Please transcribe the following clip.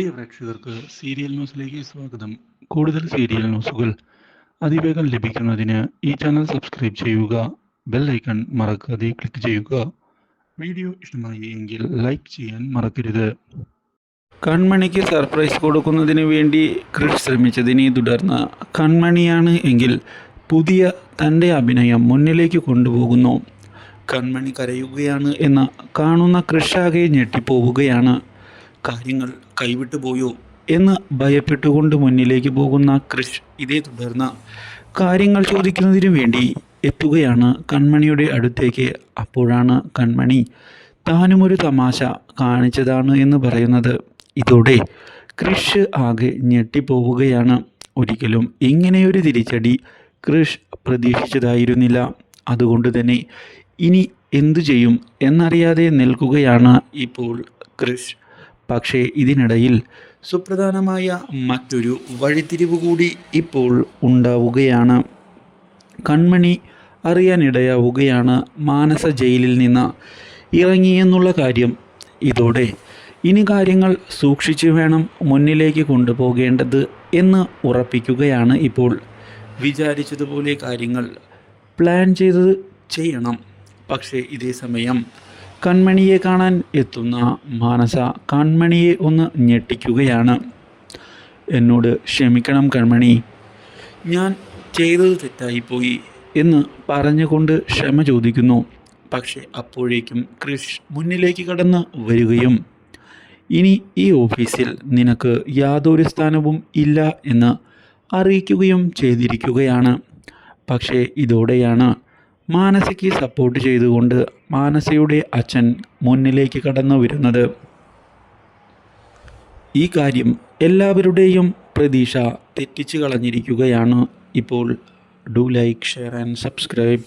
പ്രിയ പ്രേക്ഷകർക്ക് സീരിയൽ ന്യൂസിലേക്ക് സ്വാഗതം. കൂടുതൽ സീരിയൽ ന്യൂസുകൾ അതിവേഗം ലഭിക്കുന്നതിന് ഈ ചാനൽ സബ്സ്ക്രൈബ് ചെയ്യുക ബെൽ ഐക്കൺ മറക്കാതെ ക്ലിക്ക് ചെയ്യുക. വീഡിയോ ഇഷ്ടമായി എങ്കിൽ ലൈക്ക് ചെയ്യാൻ മറക്കരുത്. കൺമണിക്ക് സർപ്രൈസ് കൊടുക്കുന്നതിന് വേണ്ടി ക്രിഷ് ശ്രമിച്ചതിനെ തുടർന്ന് കൺമണിയാണ് എങ്കിൽ പുതിയ തന്റെ അഭിനയം മുന്നിലേക്ക് കൊണ്ടുപോകുന്നു. കൺമണി കരയുകയാണ് എന്ന് കാണുന്ന കൃഷാകെ ഞെട്ടിപ്പോവുകയാണ്. കാര്യങ്ങൾ കൈവിട്ടു പോയോ എന്ന് ഭയപ്പെട്ടുകൊണ്ട് മുന്നിലേക്ക് പോകുന്ന കൃഷ് ഇതേ തുടർന്ന് കാര്യങ്ങൾ ചോദിക്കുന്നതിനു വേണ്ടി എത്തുകയാണ് കൺമണിയുടെ അടുത്തേക്ക്. അപ്പോഴാണ് കൺമണി താനും ഒരു തമാശ കാണിച്ചതാണ് എന്ന് പറയുന്നത്. ഇതോടെ കൃഷ് ആകെ ഞെട്ടിപ്പോവുകയാണ്. ഒരിക്കലും ഇങ്ങനെയൊരു തിരിച്ചടി കൃഷ് പ്രതീക്ഷിച്ചതായിരുന്നില്ല. അതുകൊണ്ട് തന്നെ ഇനി എന്തു ചെയ്യും എന്നറിയാതെ നിൽക്കുകയാണ് ഇപ്പോൾ കൃഷ് പക്ഷേ ഇതിനിടയിൽ സുപ്രധാനമായ മറ്റൊരു വഴിത്തിരിവ് കൂടി ഇപ്പോൾ ഉണ്ടാവുകയാണ്. കൺമണി അറിയാനിടയാവുകയാണ് മാനസ ജയിലിൽ നിന്ന് ഇറങ്ങിയെന്നുള്ള കാര്യം. ഇതോടെ ഇനി കാര്യങ്ങൾ സൂക്ഷിച്ചു വേണം മുന്നിലേക്ക് കൊണ്ടുപോകേണ്ടത് എന്ന് ഉറപ്പിക്കുകയാണ് ഇപ്പോൾ. വിചാരിച്ചതുപോലെ കാര്യങ്ങൾ പ്ലാൻ ചെയ്തത് ചെയ്യണം. പക്ഷേ ഇതേ സമയം കൺമണിയെ കാണാൻ എത്തുന്ന മാനസ കൺമണിയെ ഒന്ന് ഞെട്ടിക്കുകയാണ്. എന്നോട് ക്ഷമിക്കണം കൺമണി. ഞാൻ ചെയ്തത് തെറ്റായിപ്പോയി എന്ന് പറഞ്ഞുകൊണ്ട് ക്ഷമ ചോദിക്കുന്നു. പക്ഷേ അപ്പോഴേക്കും ക്രിഷ് മുന്നിലേക്ക് കടന്ന് വരികയും ഇനി ഈ ഓഫീസിൽ നിനക്ക് യാതൊരു സ്ഥാനവും ഇല്ല എന്ന് അറിയിക്കുകയും ചെയ്തിരിക്കുകയാണ്. പക്ഷേ ഇതോടെയാണ് മാനസയ്ക്ക് സപ്പോർട്ട് ചെയ്തുകൊണ്ട് മാനസയുടെ അച്ഛൻ മുന്നിലേക്ക് കടന്നു വരുന്നത്. ഈ കാര്യം എല്ലാവരുടെയും പ്രതീക്ഷ തെറ്റിച്ചു കളഞ്ഞിരിക്കുകയാണ്. ഇപ്പോൾ do like share and subscribe